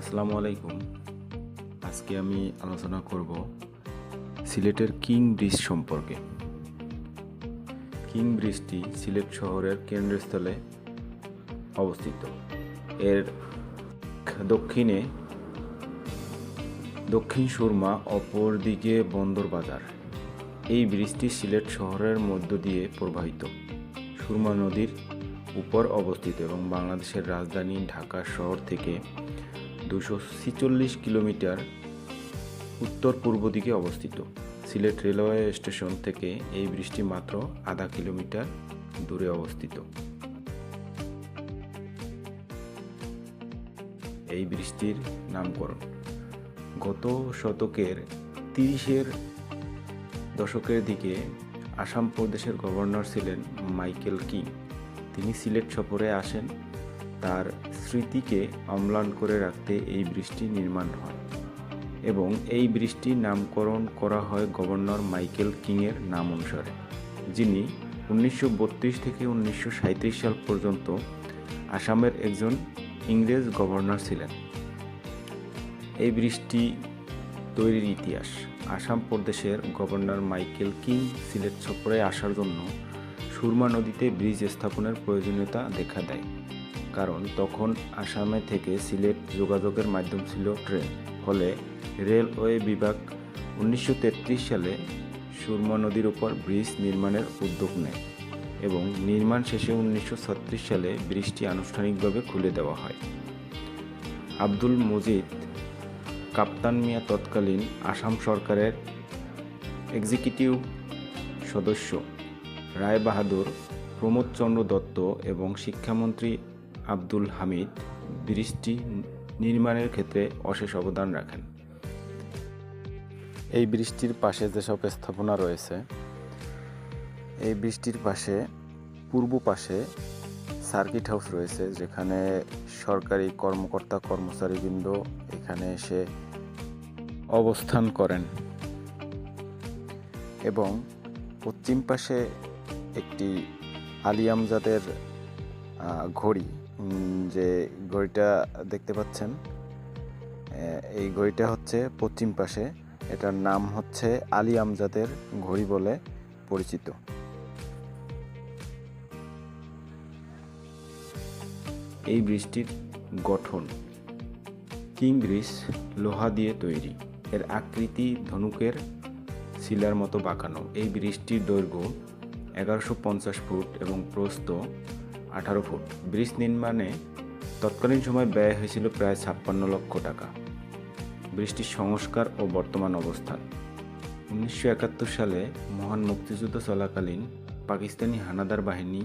আসসালামু আলাইকুম। আজকে আমি আলোচনা করব সিলেটের কিং ব্রিজ সম্পর্কে। কিং ব্রিজটি সিলেট শহরের কেন্দ্রস্থলে অবস্থিত। এর দক্ষিণে দক্ষিণ সুরমা, অপর দিকে বন্দর বাজার। এই ব্রিজটি সিলেট শহরের মধ্য দিয়ে প্রবাহিত। সুরমা নদীর উপর অবস্থিত এবং বাংলাদেশের রাজধানী ঢাকা শহর থেকে দুশো ছিচল্লিশ কিলোমিটার উত্তর পূর্ব দিকে অবস্থিত। সিলেট রেলওয়ে স্টেশন থেকে এই ব্রিজটি মাত্র আধা কিলোমিটার দূরে অবস্থিত। এই বৃষ্টির নামকরণ। গত শতকের তিরিশের দশকের দিকে আসাম প্রদেশের গভর্নর ছিলেন মাইকেল কিং। তিনি সিলেট সফরে আসেন। তার স্মৃতিকে অম্লান করে রাখতে এই বৃষ্টি নির্মাণ হয় এবং এই বৃষ্টির নামকরণ করা হয় গভর্নর মাইকেল কিংয়ের নাম অনুসারে, যিনি উনিশশো বত্রিশ থেকে উনিশশো সাঁইত্রিশ সাল পর্যন্ত আসামের একজন ইংরেজ গভর্নর ছিলেন। এই বৃষ্টি তৈরির ইতিহাস, আসাম প্রদেশের গভর্নর মাইকেল কিং সিলেট সফরে আসার জন্য সুরমা নদীতে ব্রিজ স্থাপনের প্রয়োজনীয়তা দেখা দেয়। কারণ তখন আসামে থেকে সিলেট যোগাযোগের মাধ্যম ছিল ট্রেন। ফলে রেলওয়ে বিভাগ উনিশশো তেত্রিশ সালে সুরমা নদীর উপর ব্রিজ নির্মাণের উদ্যোগ নেয় এবং নির্মাণ শেষে উনিশশো ছত্রিশ সালে ব্রিজটি আনুষ্ঠানিকভাবে খুলে দেওয়া হয়। আব্দুল মজিদ, কাপ্তান মিয়া তৎকালীন আসাম সরকারের এক্সিকিউটিভ সদস্য, রায় বাহাদুর প্রমোদচন্দ্র দত্ত এবং শিক্ষামন্ত্রী আব্দুল হামিদ ব্রিজটি নির্মাণের ক্ষেত্রে অশেষ অবদান রাখেন। এই বৃষ্টির পাশে যেসব স্থাপনা রয়েছে, এই বৃষ্টির পাশে, পূর্ব পাশে সার্কিট হাউস রয়েছে, যেখানে সরকারি কর্মকর্তা কর্মচারীবৃন্দ এখানে এসে অবস্থান করেন এবং পশ্চিম পাশে একটি আলিয়ামজাদের ঘড়ি যে ঘড়িটা দেখতে পাচ্ছেন এই ঘড়িটা হচ্ছে পশ্চিম পাশে। এটার নাম হচ্ছে আলী আমজাদের ঘড়ি বলে পরিচিত। এই ব্রিজটির গঠন কিং ব্রিজ লোহা দিয়ে তৈরি। এর আকৃতি ধনুকের শিলার মতো বাঁকানো। এই বৃষ্টির দৈর্ঘ্য এগারোশো ফুট এবং প্রস্থ আঠারো ফুট। ব্রিজ নির্মাণে তৎকালীন সময় ব্যয় হয়েছিল প্রায় ছাপ্পান্ন লক্ষ টাকা। ব্রিজটির সংস্কার ও বর্তমান অবস্থান উনিশশো একাত্তর সালে মহান মুক্তিযুদ্ধ চলাকালীন পাকিস্তানি হানাদার বাহিনী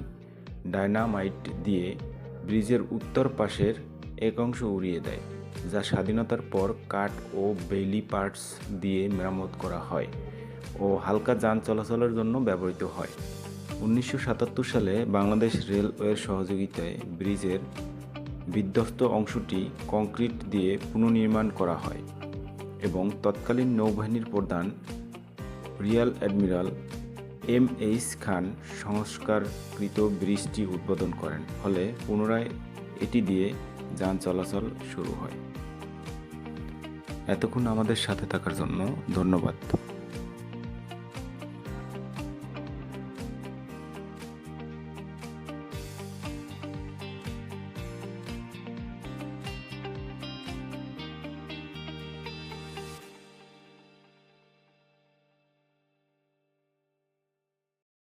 ডায়নামাইট দিয়ে ব্রিজের উত্তর পাশের এক অংশ উড়িয়ে দেয়, যা স্বাধীনতার পর কাঠ ও বেইলি পার্টস দিয়ে মেরামত করা হয় ও হালকা যান চলাচলের জন্য ব্যবহৃত হয়। উনিশশো সাতাত্তর সালে বাংলাদেশ রেলওয়ের সহযোগিতায় ব্রিজের বিধ্বস্ত অংশটি কংক্রিট দিয়ে পুনর্নির্মাণ করা হয় এবং তৎকালীন নৌবাহিনীর প্রধান rear admiral M H Khan সংস্কারকৃত ব্রিজটি উদ্বোধন করেন, ফলে পুনরায় এটি দিয়ে যান চলাচল শুরু হয়। এতক্ষণ আমাদের সাথে থাকার জন্য ধন্যবাদ।